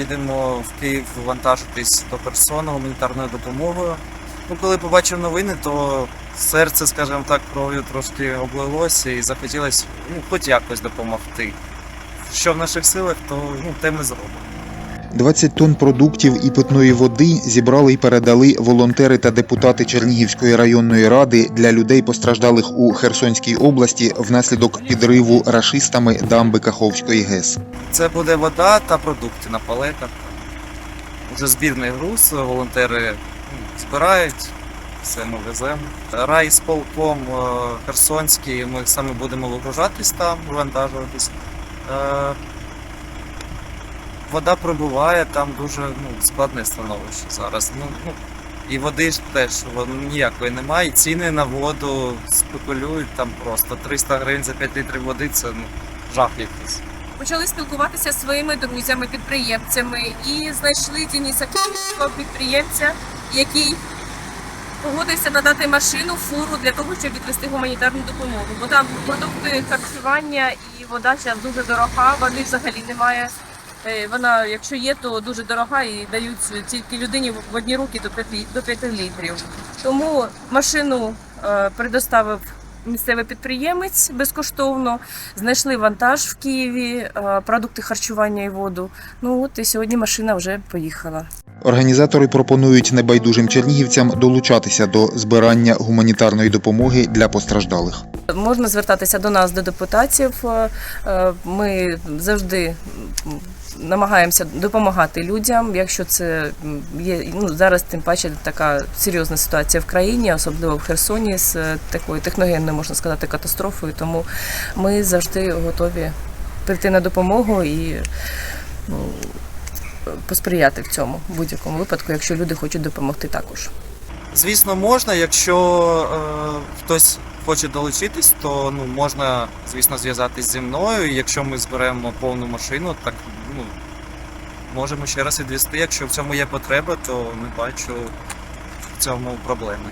їдемо в Київ вантажитись до персони, гуманітарною допомогою. Ну, коли побачив новини, то серце, скажімо так, кров'ю трошки облилося і захотілося ну, хоч якось допомогти. Що в наших силах, то ну, те ми зробимо. 20 тонн продуктів і питної води зібрали і передали волонтери та депутати Чернігівської районної ради для людей, постраждалих у Херсонській області внаслідок підриву рашистами дамби Каховської ГЕС. Це буде вода та продукти на палетах. Уже збірний груз, волонтери ну, збирають, все ми веземо. Райсполком е, Херсонський, ми саме будемо вигружатись там, вивантажуватись. Вода прибуває, там дуже ну, складне становище зараз. Ну, ну, і води ж теж воно ніякої немає. І ціни на воду спекулюють там просто 300 гривень за 5 літрів води це ну, жах якийсь. почали спілкуватися зі своїми друзями, підприємцями і знайшли Дениса Київського підприємця, який погодився надати машину, фуру для того, щоб відвести гуманітарну допомогу. Бо там продукти харчування і вода зараз дуже дорога, води взагалі немає. Е, Вона, якщо є, то дуже дорога і дають тільки людині в одні руки до 5, до 5 літрів. Тому машину е, предоставив місцевий підприємець безкоштовно. Знайшли вантаж в Києві, е, продукти харчування і воду. Ну от і сьогодні машина вже поїхала. Організатори пропонують небайдужим чернігівцям долучатися до збирання гуманітарної допомоги для постраждалих. Можна звертатися до нас, до депутатів. Е, е, Ми завжди намагаємося допомагати людям, якщо це є ну зараз, тим паче така серйозна ситуація в країні, особливо в Херсоні, з е, такою техногенною можна сказати катастрофою. Тому ми завжди готові прийти на допомогу і ну, посприяти в цьому будь-якому випадку, якщо люди хочуть допомогти також. Звісно, можна, якщо е, хтось хоче долучитись, то ну, можна, звісно, зв'язатись зі мною. Якщо ми зберемо повну машину, так ну, можемо ще раз відвести. Якщо в цьому є потреба, то не бачу в цьому проблеми.